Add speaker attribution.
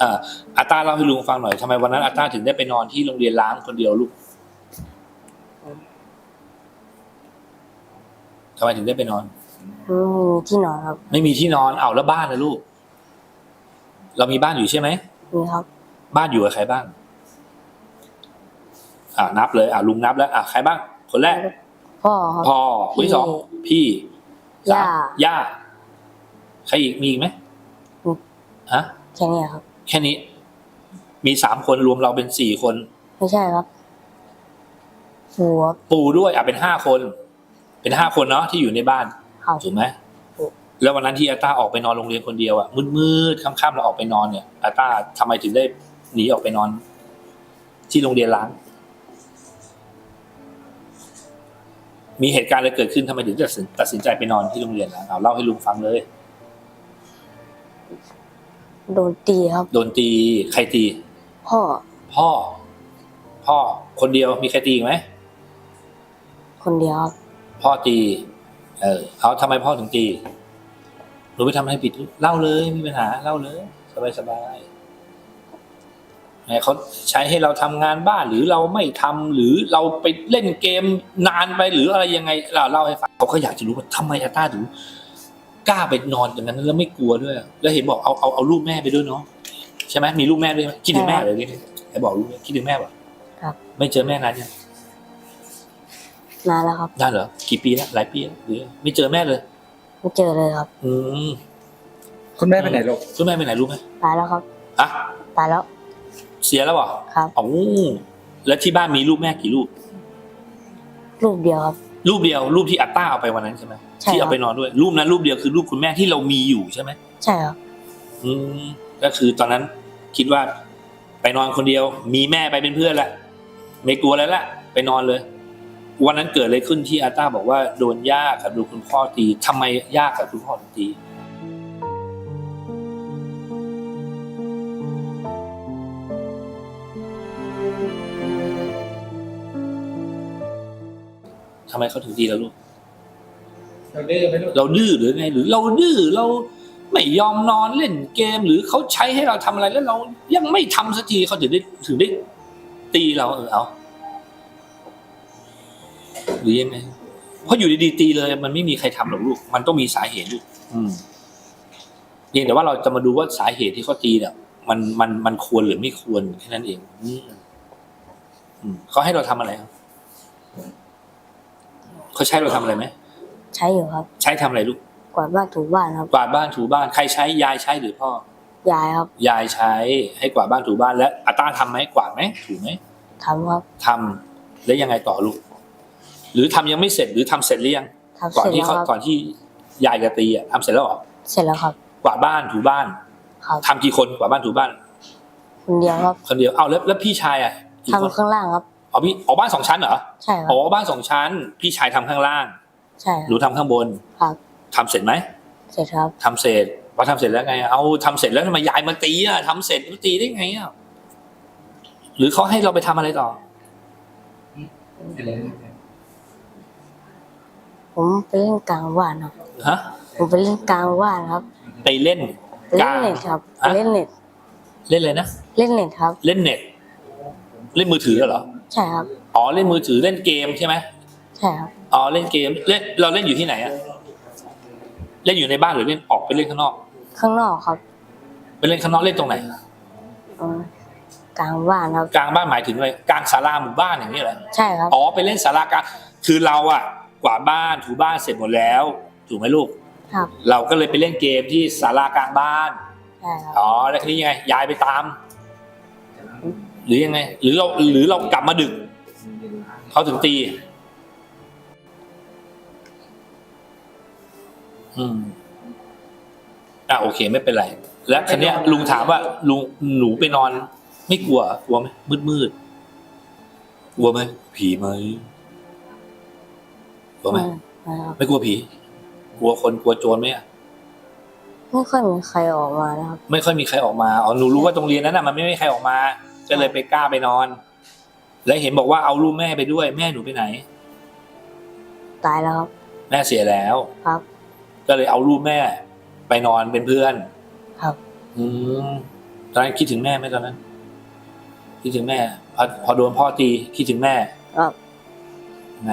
Speaker 1: อ่าอาต้าเล่าให้ลุงฟังหน่อยทำไมวันนั้นอาต้าถึงได้ไปนอนที่โรงเรียนล้างคนเดียวลูกทำไมถึงได้ไปนอน
Speaker 2: ไม่มีที่นอนครับ
Speaker 1: ไม่มีที่นอนเอาแล้วบ้านนะลูก เรามีบ้านอยู่ใช่ไหม
Speaker 2: มีครับ
Speaker 1: บ้านอยู่กับใครบ้าง อ่านับเลย อ่าลุงนับแล้ว อ่าใครบ้าง คนแรก
Speaker 2: พ่อครับ
Speaker 1: พ่อคนที่สองพี่สม
Speaker 2: ย่า
Speaker 1: ย่า ใครอีกมีอีกไหม
Speaker 2: อืม
Speaker 1: ฮะ
Speaker 2: แค่เนี้ยครับ
Speaker 1: แค่นี้ มีสามคนรวมเราเป็นสี่คน
Speaker 2: ไม่ใช่ครับหัว
Speaker 1: ปู่ด้วยอะเป็นห้าคน เป็นห้าคนเนาะที่อยู่ในบ้าน
Speaker 2: ครับ
Speaker 1: ถูกไหม
Speaker 2: ถูก
Speaker 1: แล้ววันนั้นที่อาต้าออกไปนอนโรงเรียนคนเดียวอะมืดๆค่ำๆเราออกไปนอนเนี่ยอาต้าทำไมถึงได้หนีออกไปนอน ที่โรงเรียนล้าง มีเหตุการณ์อะไรเกิดขึ้นทำไมถึงตัดสินตัดสินใจไปนอนที่โรงเรียนล้างเอาเล่าให้ลุงฟังเลย
Speaker 2: โดนตีครับ
Speaker 1: โดนตีใครตี
Speaker 2: พ่อ
Speaker 1: พ่อ พ่อคนเดียวมีใครตีอีกไหม
Speaker 2: คนเดียวครับ
Speaker 1: พ่อตี เออเอาทำไมพ่อถึงตีหนูไปทำอะไรผิดเล่าเลยไม่มีปัญหาเล่าเลยสบายสบายๆเนี่ยเขาใช้ให้เราทำงานบ้านหรือเราไม่ทำหรือเราไปเล่นเกมนานไปหรืออะไรยังไงเราเล่าให้ฟังเขาก็อยากจะรู้ว่าทำไมอาต้าถึง กล้าไปนอนอย่างนั้นแล้วไม่กลัวด้วย แล้วเห็นบอกเอาเอาเอารูปแม่ไปด้วยเนาะใช่ไหมมีรูปแม่ด้วยไหมคิดถึงแม่เลยนี่ไอ้บอกรูปแม่คิดถึงแม่ป่ะ
Speaker 2: ครับ
Speaker 1: ไม่เจอแม่นานยัง
Speaker 2: นานแล้วครับ
Speaker 1: นานเหรอกี่ปีแล้วหลายปีแล้วหรือไม่เจอแม่เลย
Speaker 2: ไม่เจอเลยครับ
Speaker 1: อืม
Speaker 3: คุณแม่ไปไหนลูก
Speaker 1: คุณแม่ไปไหนรู้ไหม
Speaker 2: ตายแล้วครับ
Speaker 1: อะ
Speaker 2: ตายแล้ว
Speaker 1: เสียแล้วเหรอ
Speaker 2: ครับ
Speaker 1: อ๋อแล้วที่บ้านมีรูปแม่กี่รูป
Speaker 2: ลูกเดียวครับ
Speaker 1: รูปเดียวรูปที่อัตต้าเอาไปวันนั้นใช่ไหม
Speaker 2: ใช่
Speaker 1: ที่เอา
Speaker 2: ครับ
Speaker 1: ไปนอนด้วย รูปนั้นรูปเดียวคือรูปคุณแม่ที่เรามีอยู่ใช่ไหม
Speaker 2: ใช่ครับ
Speaker 1: อืมก็คือตอนนั้นคิดว่าไปนอนคนเดียว มีแม่ไปเป็นเพื่อนแหละไม่กลัวแล้วละไปนอนเลย วันนั้นเกิดอะไรขึ้นที่อาต้าบอกว่าโดนย่ากับดูคุณพ่อตีทำไมย่ากับคุณพ่อถึงตี ทำไมเขาถึงตีเราลูก
Speaker 3: เราดื้อไหมลูก
Speaker 1: เราดื้อหรือไง หรือเราดื้อเราไม่ยอมนอนเล่นเกม หรือเขาใช้ให้เราทำอะไรแล้วเรายังไม่ทำสักทีเขาถึงได้ถึงได้ตีเราเออเอาหรือยังไงเพราะอยู่ดีๆตีเลย มันไม่มีใครทำหรอกลูก มันต้องมีสาเหตุลูกอืมเพียงแต่ว่าเราจะมาดูว่าสาเหตุที่เขาตีเนี่ยมันมันมันควรหรือไม่ควรแค่นั้นเองอืมอืมเขาให้เราทำอะไรครับ เขาใช้เราทำอะไรไหม
Speaker 2: ใช้อยู่ครับ
Speaker 1: ใช้ทำอะไรลูก
Speaker 2: กวาดบ้านถูบ้านครับ
Speaker 1: กวาดบ้านถูบ้านใครใช้ยายใช้หรือพ่อ ยา
Speaker 2: ยครับ
Speaker 1: ยายใช้ให้กวาดบ้านถูบ้าน แล้วอาต้าทำไหมกวาดไหมถูไหม
Speaker 2: ทำครับ
Speaker 1: ทำแล้วยังไงต่อลูก หรือทำยังไม่เสร็จหรือทำเสร็จหรือยัง
Speaker 2: ทำ
Speaker 1: ก่อน
Speaker 2: เสร็จ
Speaker 1: ที่
Speaker 2: แล้ว
Speaker 1: เขา
Speaker 2: ครับ
Speaker 1: ก่อนที่ยายจะตีอะทำเสร็จแล้วเหรอ
Speaker 2: เสร็จแล้วครับ
Speaker 1: กวาดบ้านถูบ้าน
Speaker 2: ครับ
Speaker 1: ทำกี่คนกวาดบ้านถูบ้าน
Speaker 2: คนเดียวครับ
Speaker 1: คนเดียวเอาแล้วแล้วพี่ชายอะอีกคน
Speaker 2: ทำข้างล่างครับ
Speaker 1: อ๋อพี่อ๋อบ้านสองชั้นเหรอ
Speaker 2: ใช่ครั
Speaker 1: อ๋
Speaker 2: บ
Speaker 1: อบ้านสองชั้น พี่ชายทำข้างล่าง
Speaker 2: ใช่ค
Speaker 1: หนู
Speaker 2: รับ
Speaker 1: ทำข้างบน
Speaker 2: ครับ
Speaker 1: ทำเสร็จไหม
Speaker 2: เสร็จครับ
Speaker 1: ทำเสร็จพอทำเสร็จแล้วไง เอาทำเสร็จแล้วทำไมยายมาตีอะทำเสร็จมาตีได้ไงอะหรือเขาให้เราไปทำอะไรต่อ
Speaker 2: ผมไปเล่นกลางว่านครับ
Speaker 1: ฮะ
Speaker 2: ผมไปเล่นกลางว่านครับ
Speaker 1: ไปเล่น
Speaker 2: ไป
Speaker 1: ก
Speaker 2: เล่
Speaker 1: ลานง
Speaker 2: เน็ตครับไป
Speaker 1: ฮะ
Speaker 2: เล่นเน็ต
Speaker 1: เล่นเลยนะ
Speaker 2: เล่นเน็ตครับ
Speaker 1: เล่นเน็ต เล่นมือถือเหรอ
Speaker 2: ใช่ครับ
Speaker 1: อ๋อเล่นมือถือเล่นเกมใช่ไหม
Speaker 2: ใช่ครับ
Speaker 1: อ๋อเล่นเกมเล่นเราเล่นอยู่ที่ไหนอะเล่นอยู่ในบ้านหรือเล่นออกไปเล่นข้างนอก
Speaker 2: ข้างนอกครับ
Speaker 1: ไปเล่นข้างนอกเล่นตรงไหน
Speaker 2: อืมกลางว่านครับ
Speaker 1: กลางบ้านหมายถึงอะไรกลางศาลาหมู่บ้านอย่างนี้เหรอ
Speaker 2: ใช่ครับ
Speaker 1: อ๋อไปเล่นศาลากลางคือเราอะกวาดบ้านถูบ้านเสร็จหมดแล้วถูกไหมลูก
Speaker 2: ครับ
Speaker 1: เราก็เลยไปเล่นเกมที่ศาลากลางบ้าน
Speaker 2: ใช่ครับ
Speaker 1: อ๋อแล้วทีนี้ยังไงยายไปตาม หรือยังไง หรือเราหรือเรากลับมาดึก เขาถึงตี อืมอะโอเค ไม่เป็นไร แล้วทีเนี้ย ลุงถามว่า ลุงหนูไปนอน ไม่กลัวกลัวไหมมืดมืดๆกลัวไหมผีไหมกลัวไหม
Speaker 2: ไม่ครับ
Speaker 1: ไม่กลัวผี กลัวคนกลัวโจรไหมอะ
Speaker 2: ไม่ค่อยมีใครออกมานะครับ
Speaker 1: ไม่ค่อยมีใครออกมา อ๋อ หนูรู้ว่าโรงเรียนนั้นน่ะมันไม่มีใครออกมา ก็เลยไปกล้าไปนอน แล้วเห็นบอกว่าเอาลูกแม่ไปด้วย แม่หนูไปไหน
Speaker 2: ตายแล้วครับ
Speaker 1: แม่เสียแล้ว
Speaker 2: ครับ
Speaker 1: ก็เลยเอาลูกแม่ ไปนอนเป็นเพื่อน
Speaker 2: ครับ
Speaker 1: อืมตอนนั้นคิดถึงแม่ไหมตอนนั้น คิดถึงแม่พอพอโดนพ่อตีคิดถึงแม่
Speaker 2: ครับ
Speaker 1: ไง